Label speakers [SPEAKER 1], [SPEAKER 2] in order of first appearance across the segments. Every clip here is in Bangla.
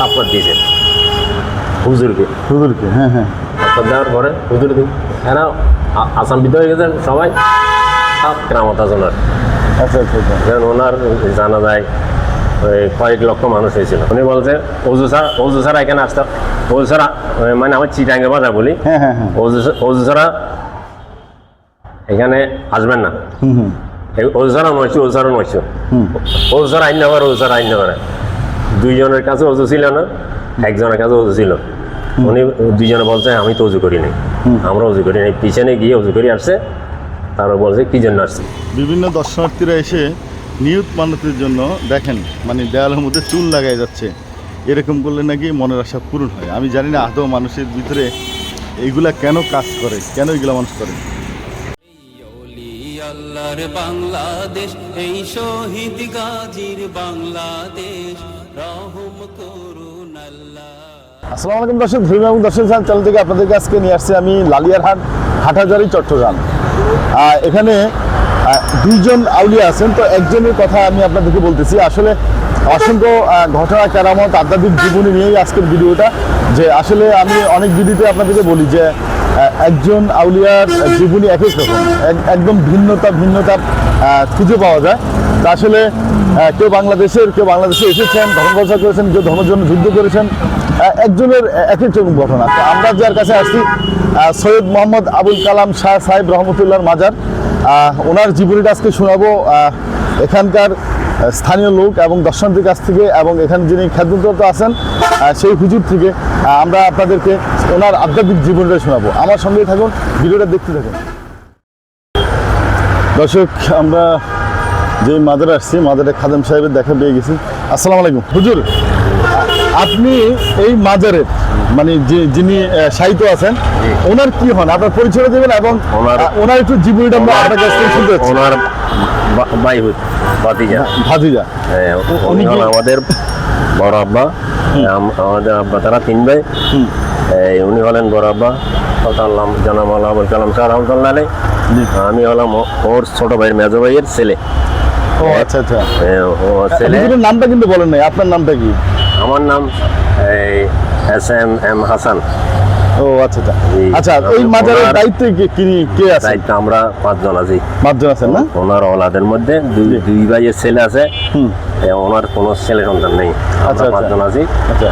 [SPEAKER 1] একটা দিয়েছে। হুজুরকে।
[SPEAKER 2] হুজুরকে হ্যাঁ হ্যাঁ।
[SPEAKER 1] দেওয়ার পরে হুজুর দিন এরা আ- আসামবিদ হয়ে গেছেন সবাই। সব আছেন আর
[SPEAKER 2] আচ্ছা আচ্ছা আচ্ছা।
[SPEAKER 1] ওনার জানা যায় ওই কয়েক লক্ষ মানুষ হয়েছিল। উনি বলছে অজু অজু এখানে আসতে অজু মানে আমার বলি।
[SPEAKER 2] হ্যাঁ হ্যাঁ হ্যাঁ।
[SPEAKER 1] অজু অজু ছাড়া এখানে আসবেন না। অজু ছাড়া নয়শো অজু ছাড়া নয়শো অজু ছাড়া আইন নেবার অজু ছাড়া আইন নেবার দুইজনের কাছে অজু ছিল না একজনের কাছে অজু ছিল। উনি দুইজনে বলছে আমি তো অজু করি নাই আমরা অজু করি নাই পিছনে গিয়ে অজু করে আসছে। তারপর বলছে কি জন্য আসছে?
[SPEAKER 2] বিভিন্ন দর্শনার্থীরা এসে নিয়ত মান্যতের জন্য দেখেন মানে দেয়ালের মধ্যে চুল লাগাই যাচ্ছে। এরকম করলে নাকি মনের আশা পূরণ হয়। আমি জানি না আদৌ মানুষের ভিতরে এইগুলা কেন কাজ করে কেন এগুলা মানুষ করে।
[SPEAKER 3] ওলি আল্লাহর বাংলাদেশ এই শহীদ গাজীর বাংলাদেশ। রহম করুন আল্লাহ।
[SPEAKER 2] আসসালামু আলাইকুম দর্শক ধর্মী এবং দর্শক চ্যানেল চ্যানেল থেকে আপনাদেরকে আজকে নিয়ে আসছি আমি লালিয়ারহাট হাটাজারি চট্টগ্রাম। এখানে দুইজন আউলিয়া আছেন, তো একজনের কথা আমি আপনাদেরকে বলতেছি। আসলে অসংখ্য ঘটনা, কেরামত, আধ্যাত্মিক জীবনী নিয়েই আজকের ভিডিওটা। যে আসলে আমি অনেক ভিডিওতে আপনাদেরকে বলি যে একজন আউলিয়ার জীবনী এক এক রকম একদম ভিন্নতা ভিন্নতা খুঁজে পাওয়া যায়। আসলে কেউ বাংলাদেশের, কেউ বাংলাদেশে এসেছেন ধর্ম প্রচার করেছেন, কেউ ধর্মের জন্য যুদ্ধ করেছেন একজনের এক এক ঘটনা। তো আমরা যার কাছে আসছি সৈয়দ মোহাম্মদ আবুল কালাম শাহ সাহেব রহমতুল্লাহর মাজার। ওনার জীবনীটা আজকে শোনাবো এখানকার স্থানীয় লোক এবং দর্শনার্থীর কাছ থেকে এবং এখানে যিনি খ্যাতরত আছেন সেই হুজুর থেকে আমরা আপনাদেরকে ওনার আধ্যাত্মিক জীবনটা শোনাবো। আমার সঙ্গেই থাকুন, ভিডিওটা দেখতে থাকুন। দর্শক, আমরা যে মাদারে আসছি মাদারে খাদেম সাহেবের দেখা পেয়ে গেছি। আসসালামু আলাইকুম। হুজুর আপনি এই মাজারের মানে যে যিনি সাহিত্য আছেন ওনার কি হন? আপনার পরিচয় দেবেন এবং
[SPEAKER 1] ওনার-
[SPEAKER 2] একটু জীবনীটা আমরা আপনার কাছ থেকে শুনতে চাচ্ছি।
[SPEAKER 1] ওনার বাইহুদ বাতিজা
[SPEAKER 2] ভাতিজা।
[SPEAKER 1] হ্যাঁ,
[SPEAKER 2] উনি
[SPEAKER 1] আমাদের বড় আব্বা। আম- আমাদের আব্বা তারা তিন ভাই। উনি হলেন বড় আব্বা। আল্লাহ জানাম আল্লাহ আবুল কালাম শাহ রহমতুল্লাহ আমি হলাম ওর ছোট ভাইয়ের মেজো ভাইয়ের ছেলে।
[SPEAKER 2] ও আচ্ছা আচ্ছা।
[SPEAKER 1] ও ছেলে।
[SPEAKER 2] নামটা কিন্তু বলেন নাই আপনার নামটা কি?
[SPEAKER 1] আমার নাম এই এস এম এম হাসান
[SPEAKER 2] ও আচ্ছা আচ্ছা। আচ্ছা এই মাজারের দায়িত্বে কে- কি কে আছে?
[SPEAKER 1] দায়িত্ব আমরা পাঁচজন আছি।
[SPEAKER 2] পাঁচজন আছেন না?
[SPEAKER 1] ওনার ওলাদের মধ্যে দুই দুই ভাইয়ের ছেলে আছে। এ, ওনার কোনো ছেলে সন্তান নেই।
[SPEAKER 2] আচ্ছা, আচ্ছা।
[SPEAKER 1] পাঁচজন আছি।
[SPEAKER 2] আচ্ছা।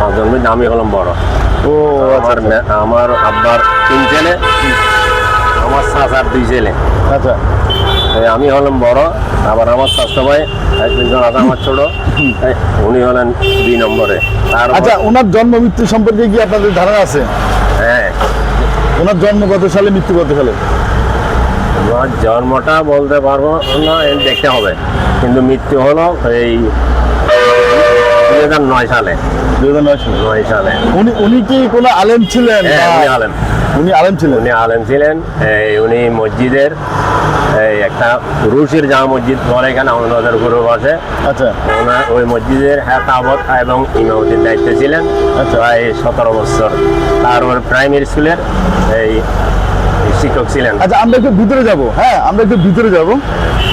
[SPEAKER 1] পাঁচজন মধ্যে আমি হলাম বড়।
[SPEAKER 2] ও আচ্ছা
[SPEAKER 1] আমার আমার আব্বার তিন ছেলে আমার চাচার দুই ছেলে।
[SPEAKER 2] আচ্ছা।
[SPEAKER 1] আমি হলাম বড় আবার আমার স্বাস্থ্য ভাই একজন আছে আমার ছোট। উনি হলেন দুই নম্বরে। আর
[SPEAKER 2] আচ্ছা ওনার জন্ম মৃত্যু সম্পর্কে কি আপনাদের ধারণা আছে?
[SPEAKER 1] হ্যাঁ।
[SPEAKER 2] ওনার জন্ম কত সালে মৃত্যু কত সালে?
[SPEAKER 1] জন্মটা বলতে পারব না দেখতে হবে। কিন্তু মৃত্যু হলো এই হাজার নয় সালে।
[SPEAKER 2] দুই হাজার নয় সালে। উনি উনি কি কোনো আলেম ছিলেন
[SPEAKER 1] হ্যাঁ উনি আলেম।
[SPEAKER 2] উনি আলেম ছিলেন?
[SPEAKER 1] উনি আলেম ছিলেন। উনি মসজিদের এই একটা রুশির জামা মসজিদ বলে এখানে আমাদের গ্রুপ আছে।
[SPEAKER 2] আচ্ছা।
[SPEAKER 1] ওনার ওই মসজিদের হেতাবত এবং ইমামতির দায়িত্বে ছিলেন।
[SPEAKER 2] আচ্ছা।
[SPEAKER 1] প্রায় সতেরো বছর। তারপর প্রাইমারি স্কুলের এই শিক্ষক ছিলেন।
[SPEAKER 2] আচ্ছা আমরা একটু ভিতরে যাব। হ্যাঁ আমরা একটু ভিতরে যাব।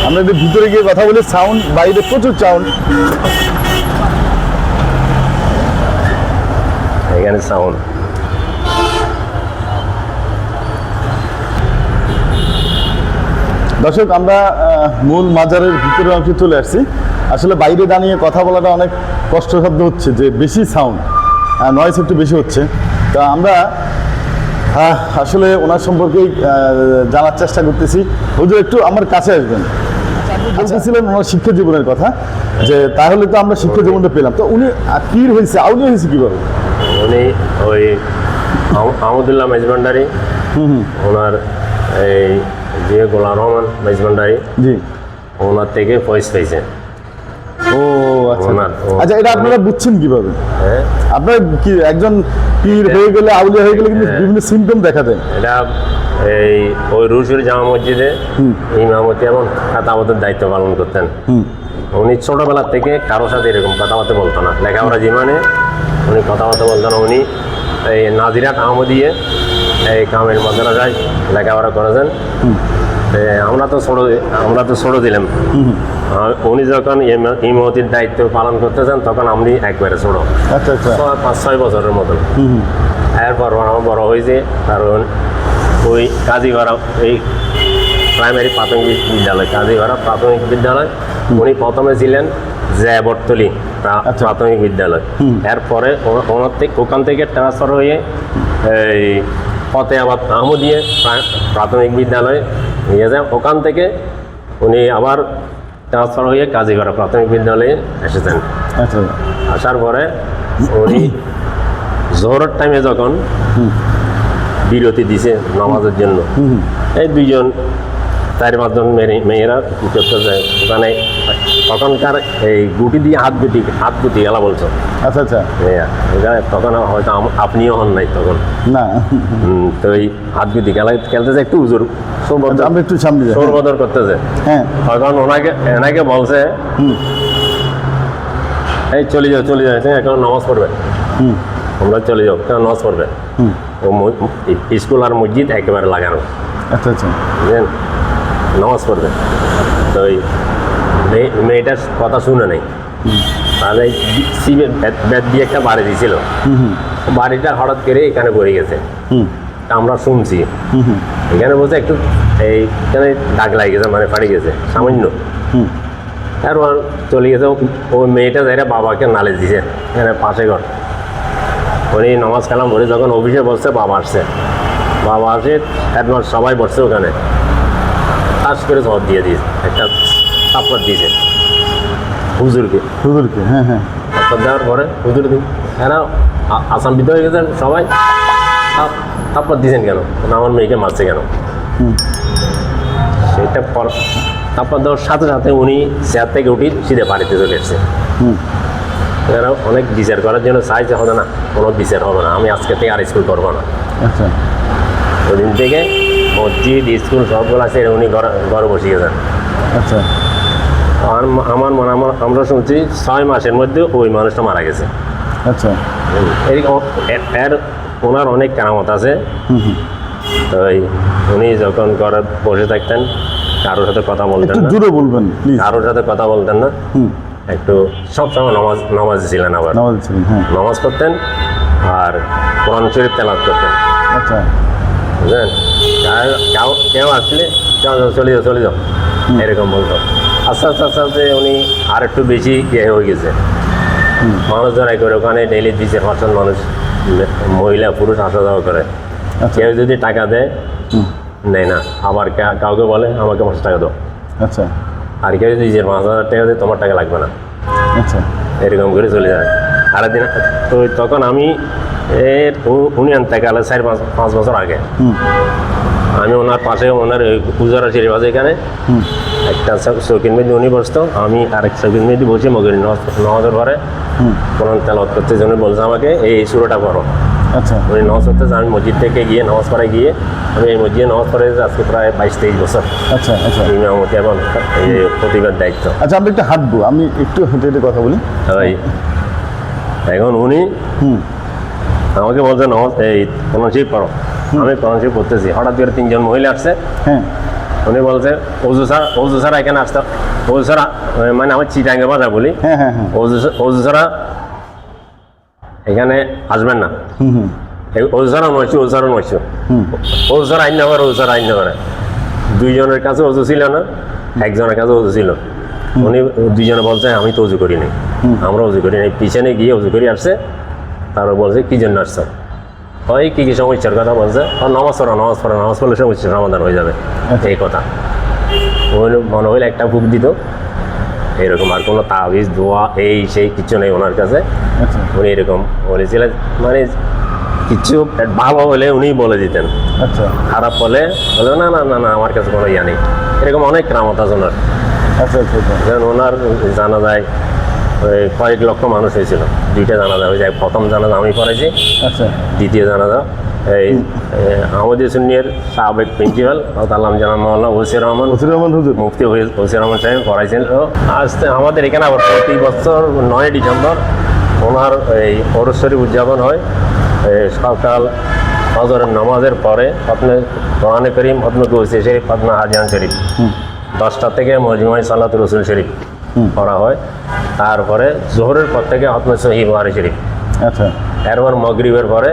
[SPEAKER 2] আমরা একটু ভিতরে গিয়ে কথা বলি। সাউন্ড বাইরে প্রচুর সাউন্ড
[SPEAKER 1] এখানে সাউন্ড
[SPEAKER 2] দর্শক আমরা আহ, মূল মাজারের ভিতরে অংশে চলে আসছি। আসলে বাইরে দাঁড়িয়ে কথা বলাটা অনেক কষ্টসাধ্য হচ্ছে যে বেশি সাউন্ড নয়েস একটু বেশি হচ্ছে। তা আমরা আহ, আসলে ওনার সম্পর্কেই আহ, জানার চেষ্টা করতেছি। হুজুর একটু আমার কাছে আসবেন। আপনি বলতেছিলেন ওনার শিক্ষা জীবনের কথা যে তাহলে তো আমরা শিক্ষা জীবনটা পেলাম। তো উনি পীর হয়েছে? আউলিয়া হয়েছে কীভাবে?
[SPEAKER 1] উনি ওই আহমদুল্লাহ মেজবান্ডারি ওনার এই যে গোলাম রহমান মেজবান্ডারি
[SPEAKER 2] জি।
[SPEAKER 1] ওনার থেকে পয়স পেয়েছেন
[SPEAKER 2] ও আচ্ছা।
[SPEAKER 1] ওনার-
[SPEAKER 2] আচ্ছা এটা আপনারা বুঝছেন কীভাবে?
[SPEAKER 1] হ্যাঁ।
[SPEAKER 2] আপনার কি একজন পীর হয়ে গেলে আউলিয়া হয়ে গেলে কিন্তু বিভিন্ন সিমটম দেখা দেয়।
[SPEAKER 1] এটা এই ওই রুশুর জামা মসজিদে ইমামতি এবং খাতামতের দায়িত্ব পালন করতেন। উনি ছোটবেলা থেকে কারও সাথে এরকম কথাবার্তা বলতো না। লেখাপড়া জীবনে উনি কথাবার্তা বলতো না উনি। এই নাজিরাত আহমদিয়ে এই কামের মাদ্রাসায় লেখাপড়া করেছেন। আমরা তো ছোট আমরা তো ছোট দিলাম। উনি যখন ইমতির দায়িত্ব পালন করতেছেন তখন আমি একবারে ছোট
[SPEAKER 2] আচ্ছা আচ্ছা।
[SPEAKER 1] ছয়- পাঁচ ছয় বছরের মতন এরপর আমার বড় হয়েছে কারণ ওই কাজীগড়া এই প্রাইমারি প্রাথমিক বিদ্যালয় কাজীগড়া প্রাথমিক বিদ্যালয় উনি প্রথমে ছিলেন প্রা-
[SPEAKER 2] আচ্ছা।
[SPEAKER 1] প্রাথমিক বিদ্যালয়। এরপরে ওনার থেকে ওখান থেকে ট্রান্সফার হয়ে এই ফতেহাবাদ আহমদিয়ে প্রা- প্রাথমিক বিদ্যালয়ে নিয়ে যায় ওখান থেকে উনি আবার ট্রান্সফার হয়ে কাজীগড়া প্রাথমিক বিদ্যালয়ে এসেছেন।
[SPEAKER 2] আচ্ছা।
[SPEAKER 1] আসার পরে উনি জোহরের টাইমে যখন বিরতি দিছে নামাজের জন্য। এই দুইজন চার পাঁচজন মেয়ে- মেয়েরা কি করতেছে ওখানে তখনকার এই গুটি দিয়ে হাত গুটি হাত গুটি গেলা বলছো।
[SPEAKER 2] আচ্ছা আচ্ছা।
[SPEAKER 1] এখানে তখন হয়তো আপনিও হন নাই তখন।
[SPEAKER 2] না।
[SPEAKER 1] তো এই হাত গুটি খেলা খেলতেছে একটু উজুর
[SPEAKER 2] একটু সামনে।
[SPEAKER 1] সৌরবদর করতেছে।
[SPEAKER 2] হ্যাঁ।
[SPEAKER 1] তখন ওনাকে এনাকে বলছে এই চলে যাও চলে যাও এখন নামাজ পড়বে।
[SPEAKER 2] হুম।
[SPEAKER 1] তোমরা চলে যাও কেন নামাজ পড়বে।
[SPEAKER 2] হুম।
[SPEAKER 1] ও স্কুল আর মসজিদ একেবারে লাগানো।
[SPEAKER 2] আচ্ছা আচ্ছা।
[SPEAKER 1] বুঝলেন? নামাজ পড়বে তো ওই মেয়েটার কথা শুনে নেই। তাহলে সিবে ব্যাট দিয়ে একটা বাড়ি দিয়েছিল বাড়িটা হঠাৎ করে এখানে পড়ে গেছে। আমরা শুনছি। এখানে বলছে একটু এই এখানে দাগ লাগে গেছে মানে ফাড়ি গেছে সামান্য।
[SPEAKER 2] হুম।
[SPEAKER 1] তারপর চলে গেছে ওই মেয়েটা যাই বাবাকে নালিশ দিছে এখানে পাশে ঘর। উনি নামাজ কালাম পড়ে যখন অফিসে বসছে বাবা আসছে। বাবা আসে একবার সবাই বসছে ওখানে। তাস করে জবাব দিয়ে দিয়েছে একটা তাপ্পর দিয়েছে। হুজুরকে।
[SPEAKER 2] হুজুরকে হ্যাঁ হ্যাঁ।
[SPEAKER 1] তাপ্পর দেওয়ার পরে হুজুর দিন এরা আ- আসানবিত হয়ে গেছেন সবাই তাপ- দিয়েছেন কেন? আমার মেয়েকে মারছে কেন? সেটা পর তারপর দেওয়ার সাথে সাথে উনি চেয়ার থেকে উঠি সিধে বাড়িতে চলে এসছে। এরা অনেক বিচার করার জন্য চাইছে হবে না কোনো বিচার হবে না আমি আজকে থেকে আর স্কুল করব না।
[SPEAKER 2] আচ্ছা।
[SPEAKER 1] ওই দিন থেকে মসজিদ স্কুল সবগুলো আছে উনি ঘরে ঘরে বসে গেছেন
[SPEAKER 2] আচ্ছা।
[SPEAKER 1] আর আমার মনে আমার আমরা শুনছি ছয় মাসের মধ্যে ওই মানুষটা মারা গেছে।
[SPEAKER 2] আচ্ছা।
[SPEAKER 1] এর ওনার অনেক কেরামত আছে। তো উনি যখন ঘরে বসে থাকতেন কারোর সাথে কথা বলতেন না।
[SPEAKER 2] জোরে বলবেন
[SPEAKER 1] কারোর সাথে কথা বলতেন না। একটু সবসময় নামাজ নামাজ ছিলেন আবার।
[SPEAKER 2] নামাজ ছিলেন হ্যাঁ।
[SPEAKER 1] নামাজ পড়তেন আর কোরআন শরীফ তেলাত করতেন।
[SPEAKER 2] আচ্ছা।
[SPEAKER 1] বুঝলেন? কেউ আসলে যাও যাও, চলে যাও চলে যাও। এরকম বলতো আস্তে আস্তে আস্তে আস্তে উনি আর একটু বেশি ইয়ে হয়ে গেছে। মানুষ যারা করে ওখানে ডেইলি দুই চার পাঁচজন মানুষ মহিলা পুরুষ আসা যাওয়া করে।
[SPEAKER 2] আচ্ছা।
[SPEAKER 1] কেউ যদি টাকা দেয় নেয় না। আবার কাউকে বলে আমাকে পাঁচশো টাকা দাও।
[SPEAKER 2] আচ্ছা।
[SPEAKER 1] আর কেউ যদি যে পাঁচ হাজার টাকা দেয় তোমার টাকা লাগবে না।
[SPEAKER 2] আচ্ছা।
[SPEAKER 1] এরকম করে চলে যায়। আরেকদিন তো তখন আমি এর উনি আনতে গেলে চার পাঁচ পাঁচ বছর আগে। আমি ওনার পাশে ওনার ওই উজারা সিরিবাজ এখানে। একটা চৌকিন মেদি উনি বসতো। আমি আরেক চৌকিন মেদি বসে মগের নজর ঘরে। কোরআন তেলত করতে জন্য বলছে আমাকে এই সুরোটা করো।
[SPEAKER 2] আচ্ছা।
[SPEAKER 1] উনি নামাজ পড়তে আমি মসজিদ থেকে গিয়ে নামাজ পড়ায় গিয়ে আমি এই মসজিদে নামাজ পড়ে আজকে প্রায় বাইশ তেইশ বছর।
[SPEAKER 2] আচ্ছা আচ্ছা।
[SPEAKER 1] ইমামতি এখন এই প্রতিবার দায়িত্ব।
[SPEAKER 2] আচ্ছা আমরা একটু হাঁটবো। আমি একটু হেঁটে হেঁটে কথা বলি।
[SPEAKER 1] তাই এখন উনি
[SPEAKER 2] হুম।
[SPEAKER 1] আমাকে বলছে নামাজ এই কোরআন শরীফ পড়ো আমি কোরআন শরীফ পড়তেছি হঠাৎ করে তিনজন মহিলা আসছে।
[SPEAKER 2] হ্যাঁ।
[SPEAKER 1] উনি বলছে অজু স্যার অজু স্যার এখানে আসতে অজু স্যার মানে আমার চিটাঙ্গে বাজা বলি।
[SPEAKER 2] হ্যাঁ হ্যাঁ হ্যাঁ।
[SPEAKER 1] অজু অজু এখানে আসবেন না। অজু নয়ছো অজু নয়ছো অজু আইন না করে অজু আইন না করে। দুইজনের কাছে অজু ছিল না একজনের কাছে অজু ছিল। উনি দুইজনে বলছে আমি তো অজু করি নাই আমরা অজু করি নাই পিছনে গিয়ে অজু করি আসছে। তারপর বলছে কি জন্য আসছে? ওই কি কি সমস্যার কথা বলছে? আর নামাজ পড়ো নামাজ পড়ো নামাজ পড়লে সমস্যার সমাধান হয়ে যাবে। এই কথা। ওই মনে হইলে একটা বুক দিত। এরকম আর কোনো তাবিজ দোয়া এই সেই কিছু নেই ওনার কাছে।
[SPEAKER 2] আচ্ছা।
[SPEAKER 1] উনি এরকম বলেছিলেন মানে কিছু ভালো হলে উনি বলে দিতেন।
[SPEAKER 2] আচ্ছা।
[SPEAKER 1] খারাপ হলে বলে না না না না আমার কাছে কোনো ইয়া নেই। এরকম অনেক রামত আছে ওনার।
[SPEAKER 2] আচ্ছা আচ্ছা আচ্ছা।
[SPEAKER 1] ওনার জানা যায় ওই কয়েক লক্ষ মানুষ হয়েছিল। দুইটা জানা যায়। ওই যে প্রথম জানাজা আমি পড়াইছি
[SPEAKER 2] আচ্ছা।
[SPEAKER 1] দ্বিতীয় জানাজা এই আমাদের সুনিয়র সাবেক প্রিন্সিপাল আল্লাহ জানান মোহাম্মদ ওসির রহমান
[SPEAKER 2] বসির রহমান হুজুর।
[SPEAKER 1] মুফতি ওসির রহমান সাহেব করাইছেন। তো আজ আমাদের এখানে আবার প্রতি বছর নয় ডিসেম্বর ওনার এই অরশ্বরী উদযাপন হয়। সকাল হজরের নামাজের পরে আপনি কোরআনে করিম আপনি গৌসে শরীফ আপনার হাজিয়ান শরীফ। দশটা থেকে মজমুয়াই সালাত রসুল শরীফ। পড়া হয়। তারপরে জোহরের পর থেকে আপনার সহি বুহারি শরীফ।
[SPEAKER 2] আচ্ছা।
[SPEAKER 1] এরপর মগরিবের পরে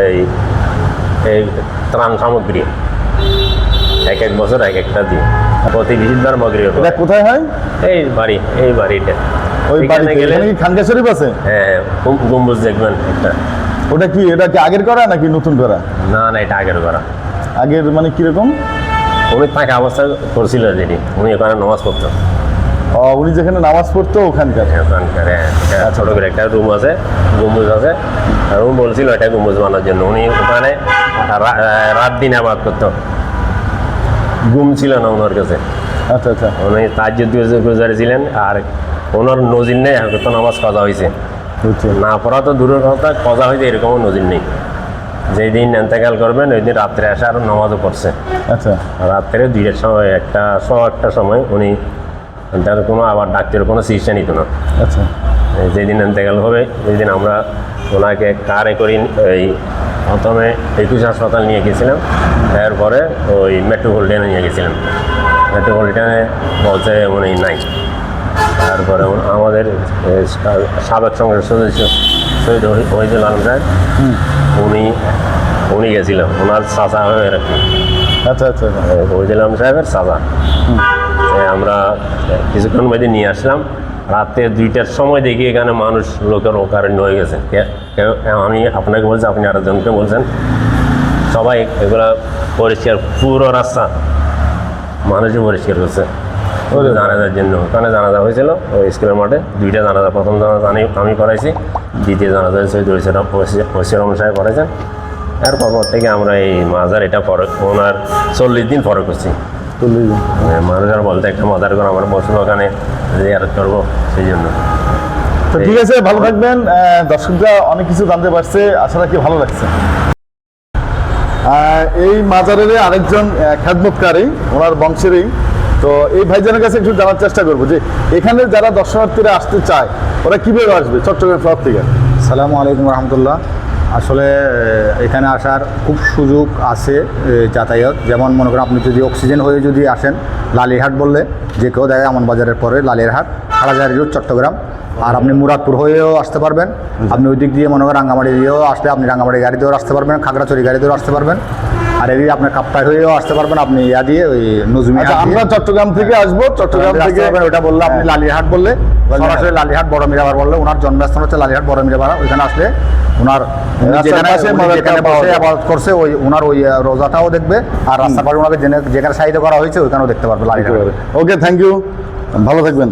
[SPEAKER 1] এই এই ত্রাণ সামগ্রী। এক এক বছর এক একটা দিয়ে প্রতি বিশিদ্ধার মগরিবের পরে।
[SPEAKER 2] কোথায় হয়?
[SPEAKER 1] এই বাড়ি এই বাড়িটা
[SPEAKER 2] ওই বাড়িতে।
[SPEAKER 1] গেলে
[SPEAKER 2] খানকা শরীফ আছে?
[SPEAKER 1] হ্যাঁ গম্বুজ দেখবেন একটা।
[SPEAKER 2] ওটা কি এটা কি আগের করা নাকি নতুন করা?
[SPEAKER 1] না না এটা আগের করা।
[SPEAKER 2] আগের মানে কীরকম?
[SPEAKER 1] উনি থাকা অবস্থা করছিল যেটি উনি ওখানে নামাজ পড়তো।
[SPEAKER 2] উনি যেখানে নামাজ পড়তো ওখানকার।
[SPEAKER 1] ওখানকার হ্যাঁ, ছোট করে একটা রুম আছে গম্বুজ আছে। আর উনি বলছিল এটা গম্বুজ বানানোর জন্য। উনি ওখানে রাত দিন আবাদ করতো। ঘুম ছিল না ওনার কাছে।
[SPEAKER 2] আচ্ছা আচ্ছা।
[SPEAKER 1] উনি তাজ্জুদ গুজারি ছিলেন আর ওনার নজির নেই এখন তো নামাজ কাজা হয়েছে না পড়া তো দূরের কথা কাজা হয়েছে এরকমও নজির নেই। যেই দিন এন্তেকাল করবেন ওই দিন রাত্রে আসে আর নামাজও পড়ছে।
[SPEAKER 2] আচ্ছা।
[SPEAKER 1] রাত্রে দুইটার সময় একটা ছ একটা সময় উনি তার কোনো আবার ডাক্তারের কোনো চিকিৎসা নিত না।
[SPEAKER 2] আচ্ছা।
[SPEAKER 1] যেদিন এন্তেকাল হবে যেদিন আমরা ওনাকে কারে করি এই প্রথমে একুশ হাসপাতাল নিয়ে গেছিলাম এরপরে ওই মেট্রোপলিটনে নিয়ে গেছিলাম। মেট্রোপলিটনে বলছে উনি নাই। তারপরে আমাদের সাবেক সংসদ সদস্য শহীদ ওহি- ওহিদুল আলম সাহেব উনি উনি গেছিলেন ওনার চাচা হয়ে
[SPEAKER 2] আচ্ছা আচ্ছা।
[SPEAKER 1] ওহিদুল আলম সাহেবের চাচা। এ, আমরা কিছুক্ষণ মধ্যে নিয়ে আসলাম। রাতে দুইটার সময় দেখি এখানে মানুষ লোকের অকারণ্য হয়ে গেছে। আমি আপনাকে বলছি আপনি আরেকজনকে বলছেন। সবাই এগুলা পরিষ্কার পুরো রাস্তা মানুষই পরিষ্কার করছে। জানাজার জন্য। ওখানে জানাজা হয়েছিল ওই স্কুলের মাঠে। দুইটা জানাজা প্রথম জানাজা আমি আমি করাইছি দ্বিতীয় জানাজা হয়েছে ঐশ্বরম সাহেব করাইছেন এরপর থেকে আমরা এই মাজার এটা পরে ওনার চল্লিশ দিন পরে করছি।
[SPEAKER 2] চল্লিশ।
[SPEAKER 1] মানুষ আর বলতে একটা মজার করে আমরা ওখানে জিয়ারত করব সেই জন্য।
[SPEAKER 2] তো ঠিক আছে ভালো থাকবেন। আহ, দর্শকরা অনেক কিছু জানতে পারছে আশা রাখি ভালো লাগছে। এই মাজারের আরেকজন আহ, ওনার বংশেরই। তো এই ভাইজানের কাছে একটু জানার চেষ্টা করব যে এখানে যারা দর্শনার্থীরা আসতে চায় ওরা কীভাবে আসবে? চট্টগ্রাম শহর থেকে।
[SPEAKER 4] সালামু আলাইকুম রহমতুল্লাহ। আসলে এখানে আসার খুব সুযোগ আছে যাতায়াত। যেমন মনে করেন আপনি যদি অক্সিজেন হয়ে যদি আসেন লালিরহাট বললে যে কেউ দেখে আমন বাজারের পরে লালিরহাট হারাজারি রোড চট্টগ্রাম। আর আপনি মুরাদপুর হয়েও আসতে পারবেন। আপনি ওই দিক দিয়ে মনে করেন রাঙ্গামাটি দিয়েও আসলে আপনি রাঙ্গামাটি গাড়ি দিয়েও আসতে পারবেন খাগড়াছড়ি গাড়ি দিয়েও আসতে পারবেন। আর এদিকে আপনার কাপ্তাই হয়েও আসতে পারবেন আপনি ইয়া দিয়ে ওই নজুমি
[SPEAKER 2] আচ্ছা আমরা চট্টগ্রাম থেকে আসব চট্টগ্রাম থেকে
[SPEAKER 4] ওটা বললে আপনি লালিহাট বললে সরাসরি লালিহাট বড় মিরাবার বললে ওনার জন্মস্থান হচ্ছে লালিহাট বড় মিরাবার ওইখানে আসলে ওনার যেখানে বসে। করছে ওই ওনার ওই রোজাটাও দেখবে আর রাস্তার পাশে ওনাকে যেখানে যেখানে সাহিত্য করা হয়েছে ওইখানেও দেখতে পারবে লালিহাট।
[SPEAKER 2] ওকে থ্যাংক ইউ ভালো থাকবেন।